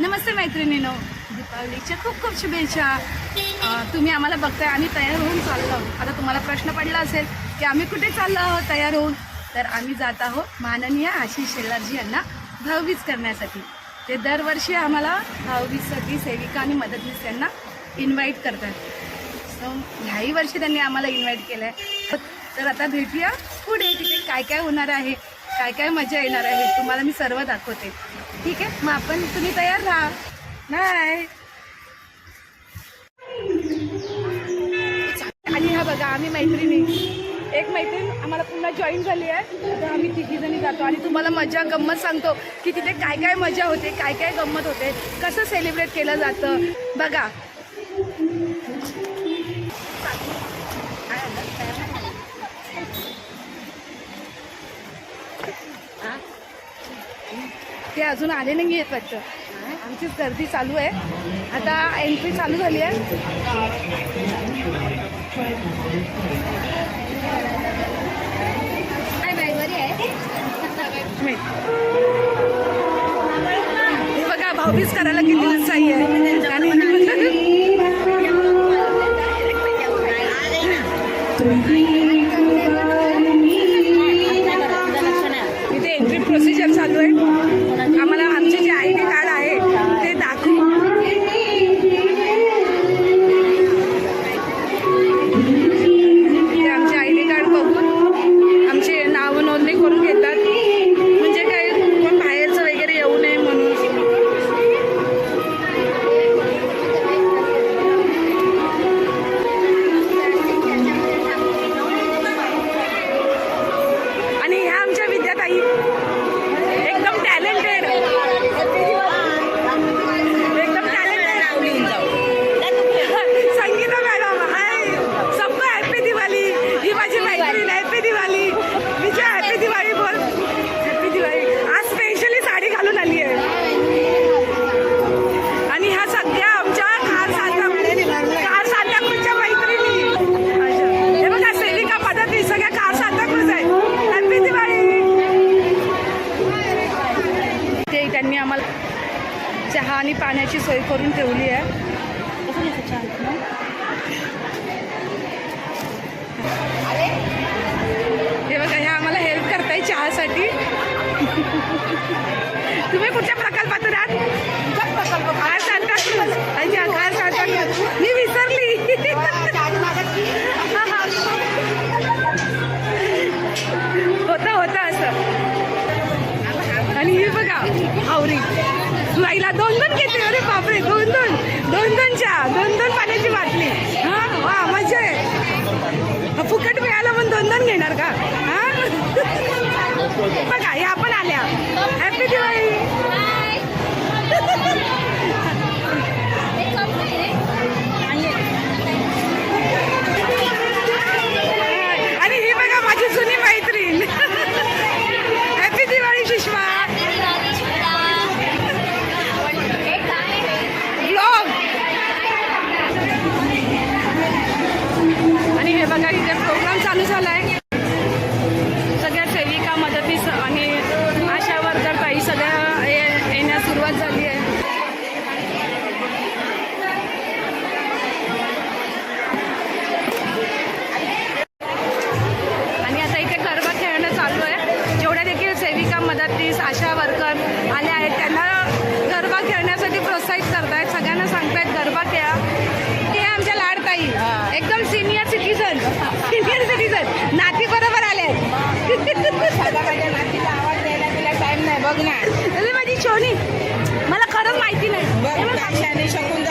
नमस्ते मैत्रिणीनो. दीपावलीच्या खूप खूप शुभेच्छा. तुम्ही आम्हाला बघताय आम्ही तयार होऊन चाललो आहोत. आता तुम्हाला प्रश्न पडला असेल की आम्ही कुठे चाललो आहोत तयार होऊन? तर आम्ही जात आहोत माननीय आशिष शेलारजी यांना भाऊबीज करण्यासाठी. ते दरवर्षी आम्हाला भाऊबीजसाठी सेविका आणि मदतनीस यांना इन्व्हाइट करतात. सो ह्याही वर्षी त्यांनी आम्हाला इन्व्हाइट केलं आहे तर आता भेटूया पुढे तिथे काय काय होणार आहे काय काय मजा येणार आहे तुम्हाला मी सर्व दाखवते. ठीक आहे मग आपण तुम्ही तयार राहा. नाही आणि हा बघा आम्ही मैत्रिणी. एक मैत्रीण आम्हाला पुन्हा जॉईन झाली आहे. आता आम्ही तिघी जणी जातो आणि तुम्हाला मजा गंमत सांगतो की तिथे काय काय मजा होते काय काय गंमत होते कसं सेलिब्रेट केलं जातं. बघा. ते अजून आले नाही आहेत वाटतं. आमचीच गर्दी चालू आहे. आता एंट्री चालू झाली आहे. बघा भाऊबीज करायला किती आणि पाण्याची सोय करून ठेवली आहे. हे बघा ह्या आम्हाला हेल्प करताय चहासाठी. तुम्ही कुठच्या प्रकल्पातून आहात? प्रकल्प महिला दोन दोन घेते अरे बापरे दोन दोन दोन दोन चहा दोन दोन पाण्याची बाटली. हा? वा मजा आहे. फुकट मिळालं पण दोन दोन घेणार का? हा? बघा या पण आल्या. हॅपी दिवाळी. सांगा इथे प्रोग्राम चालू झाला आहे सगळ्या सेविका मदतीस आणि आशा वर्कर ताई सगळ्या ये- येण्यास सुरुवात झाली आहे. आणि आता इथे गरबा खेळणं चालू आहे. जेवढ्या देखील सेविका मदतीस आशा नाही बघ ना. अरे माझी छोनी मला खरंच माहिती नाही. शकून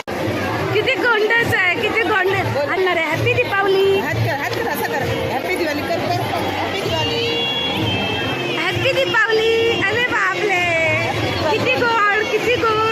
किती गोंडच आहे किती गोंड आणणार आहे हॅपी दीपावली. असं कर. हॅपी दिवाळी कर कर हॅपी दिवाळी. हॅपी दीपावली. अरे बापले किती गोड किती गोड.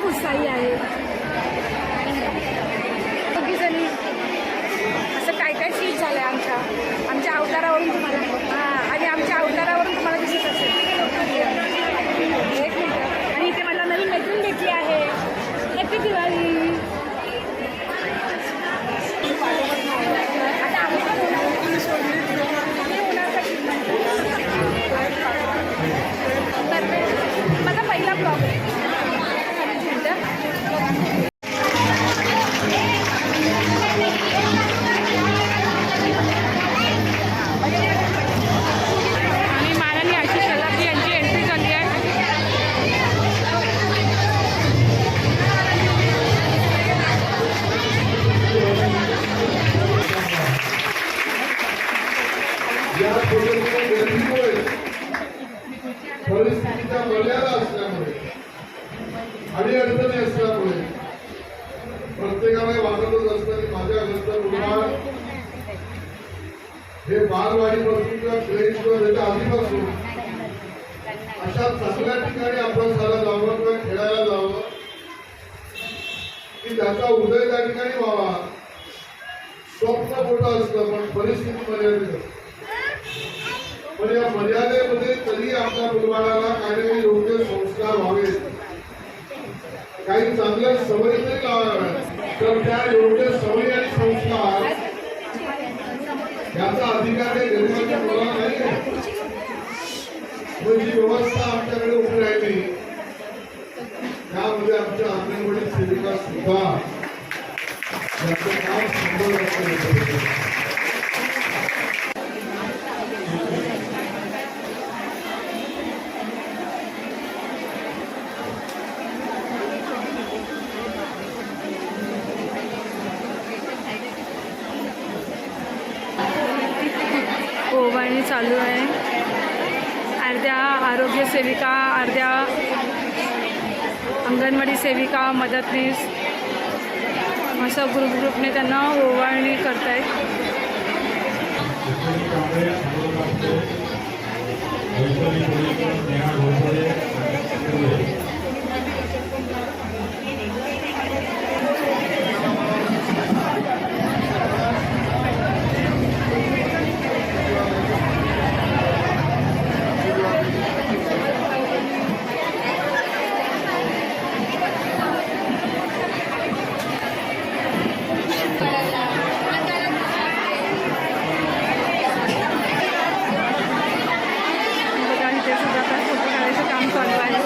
खूप उत्साही आहे. प्रत्येकाने वाचतच असताना माझ्या घरचं हे बालवाडीपासून किंवा प्ले याच्या आधीपासून अशा चांगल्या ठिकाणी आपण झाला जावं किंवा खेळायला जावं की त्याचा उदय त्या ठिकाणी व्हावा. स्वप्न मोठं असतं पण परिस्थिती मर्यादित असते. पण या मर्यादेमध्ये तरी आपल्या मुलबाळाला काही योग्य संस्कार व्हावे काही चांगल्या सवयी तरी लावाव्यात. तर त्या योग्य सवयी आणि संस्कार याचा अधिकार काही गरिबांच्या मुलाला नाही आहे जी व्यवस्था आमच्याकडे उभी राहिली त्यामध्ये आमच्या अंगणवाडी सेविका सुद्धा याचं काम सुंदर चालू आहे. अर्ध्या आरोग्य सेविका अर्ध्या अंगणवाडी सेविका मदतनीस असं ग्रुप ग्रुपने त्यांना ओवाळणी करत आहेत इथे सुद्धा आता फोटो काढायचं काम चालू आहे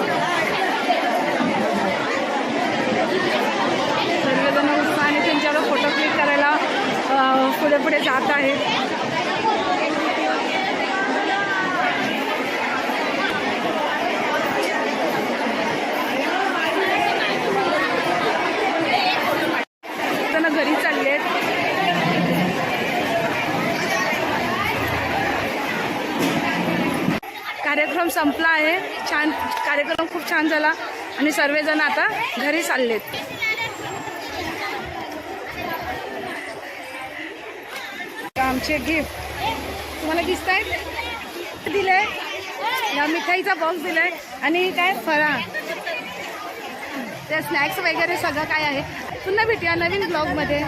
सर्वजण उत्साहाने त्यांच्यावर फोटो क्लिक करायला अ, पुढे पुढे जात आहेत त्यांना घरी चालले आहेत कार्यक्रम संपला आहे छान कार्यक्रम खूप छान झाला आणि सर्वजण आता घरी चाललेत. आमचे गिफ्ट तुम्हाला दिसत आहेत दिलंय. या मिठाईचा बॉक्स दिलाय. आणि काय? फळा त्या स्नॅक्स वगैरे सगळं काय आहे? पुन्हा भेटूया नवीन ब्लॉगमध्ये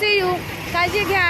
सी यू काळजी घ्या.